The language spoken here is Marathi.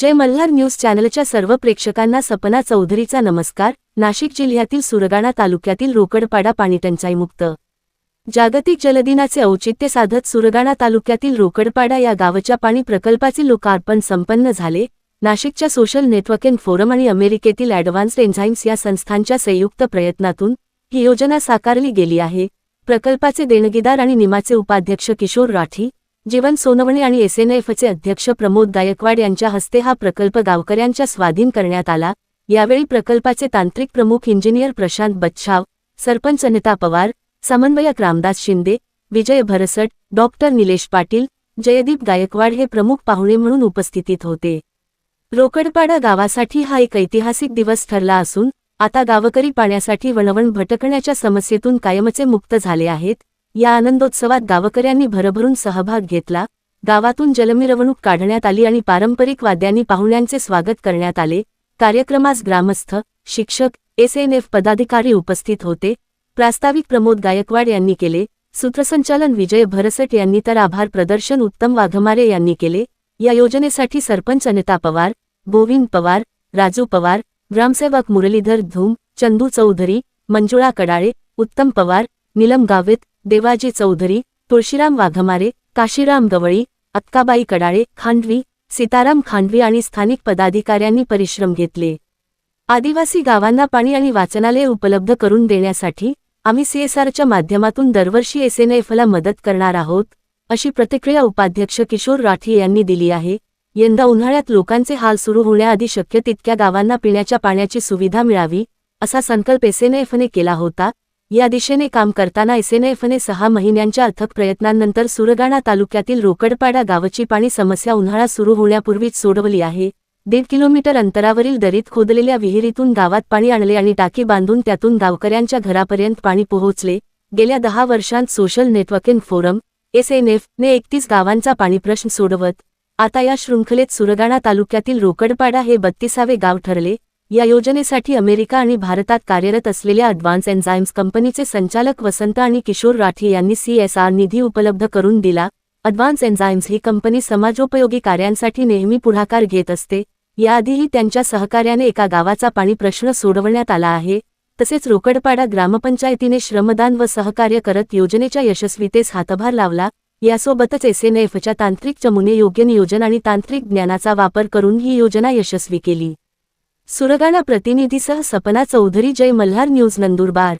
जय मल्हार न्यूज चॅनलच्या सर्व प्रेक्षकांना सपना चौधरीचा नमस्कार. नाशिक जिल्ह्यातील सुरगाणा तालुक्यातील रोकडपाडा पाणीटंचाईमुक्त. जागतिक जलदिनाचे औचित्य साधत सुरगाणा तालुक्यातील रोकडपाडा या गावच्या पाणी प्रकल्पाचे लोकार्पण संपन्न झाले. नाशिकच्या सोशल नेटवर्किंग फोरम आणि अमेरिकेतील ॲडव्हान्स्ड एन्झाईम्स या संस्थांच्या संयुक्त प्रयत्नातून ही योजना साकारली गेली आहे. प्रकल्पाचे देणगीदार आणि निमाचे उपाध्यक्ष किशोर राठी जीवन सोनवणे आणि एसएनएफचे अध्यक्ष प्रमोद गायकवाड यांच्या हस्ते हा प्रकल्प गावकऱ्यांच्या स्वाधीन करण्यात आला. यावेळी प्रकल्पाचे तांत्रिक प्रमुख इंजिनियर प्रशांत बच्छाव सरपंच अनिता पवार समन्वयक रामदास शिंदे विजय भरसट डॉक्टर निलेश पाटील जयदीप गायकवाड हे प्रमुख पाहुणे म्हणून उपस्थितीत होते. रोकडपाडा गावासाठी हा एक ऐतिहासिक दिवस ठरला असून आता गावकरी पाण्यासाठी वणवण भटकण्याच्या समस्येतून कायमचे मुक्त झाले आहेत. या आनंदोत्सवात गावकऱ्यांनी भरभरून सहभाग घेतला. गावातून जलमिरवणूक काढण्यात आली आणि पारंपरिक वाद्यांनी पाहुण्यांचे स्वागत करण्यात आले. कार्यक्रमास ग्रामस्थ शिक्षक एसएनएफ पदाधिकारी उपस्थित होते. प्रास्ताविक प्रमोद गायकवाड यांनी केले. सूत्रसंचालन विजय भरसट यांनी तर आभार प्रदर्शन उत्तम वाघमारे यांनी केले. या योजनेसाठी सरपंच अनिता पवार गोविंद पवार राजू पवार ग्रामसेवक मुरलीधर धूम चंदू चौधरी मंजुळा कडाळे उत्तम पवार निलम गावित देवाजी चौधरी तुळशीराम वाघमारे काशीराम गवळी अक्काबाई कडाळे खांडवी सीताराम खांडवी आणि स्थानिक पदाधिकाऱ्यांनी परिश्रम घेतले. आदिवासी गावांना पाणी आणि वाचनालय उपलब्ध करून देण्यासाठी आम्ही सीएसआरच्या माध्यमातून दरवर्षी एसएनएफला मदत करणार आहोत अशी प्रतिक्रिया उपाध्यक्ष किशोर राठी यांनी दिली आहे. यंदा उन्हाळ्यात लोकांचे हाल सुरू होण्याआधी शक्य तितक्या गावांना पिण्याच्या पाण्याची सुविधा मिळावी असा संकल्प एसएनएफने केला होता. या दिशेने काम करताना एसएनएफने सहा महिन्यांच्या अथक प्रयत्नांनंतर सुरगाणा तालुक्यातील रोकडपाडा गावची पाणी समस्या उन्हाळा सुरू होण्यापूर्वीच सोडवली आहे. दीड किलोमीटर अंतरावरील दरीत खोदलेल्या विहिरीतून गावात पाणी आणले आणि टाकी बांधून त्यातून गावकऱ्यांच्या घरापर्यंत पाणी पोहोचले. गेल्या दहा वर्षांत सोशल नेटवर्किंग फोरम एसएनएफ ने एकतीस गावांचा पाणी प्रश्न सोडवत आता या शृंखलेत सुरगाणा तालुक्यातील रोकडपाडा हे बत्तीसावे गाव ठरले. या योजनेसाठी अमेरिका आणि भारतात कार्यरत असलेल्या अडव्हान्स एन्झाईम्स कंपनीचे संचालक वसंत आणि किशोर राठी यांनी सीएसआर निधी उपलब्ध करून दिला. अडव्हान्स एन्झाईम्स ही कंपनी समाजोपयोगी कार्यांसाठी नेहमी पुढाकार घेत असते. याआधीही त्यांच्या सहकार्याने एका गावाचा पाणी प्रश्न सोडवण्यात आला आहे. तसेच रोकडपाडा ग्रामपंचायतीने श्रमदान व सहकार्य करत योजनेच्या यशस्वीतेस हातभार लावला. यासोबतच एसएनएफच्या तांत्रिक चमुने योग्य नियोजन आणि तांत्रिक ज्ञानाचा वापर करून ही योजना यशस्वी केली. सुरगाणा प्रतिनिधीसह सपना चौधरी जय मल्हार न्यूज नंदुरबार.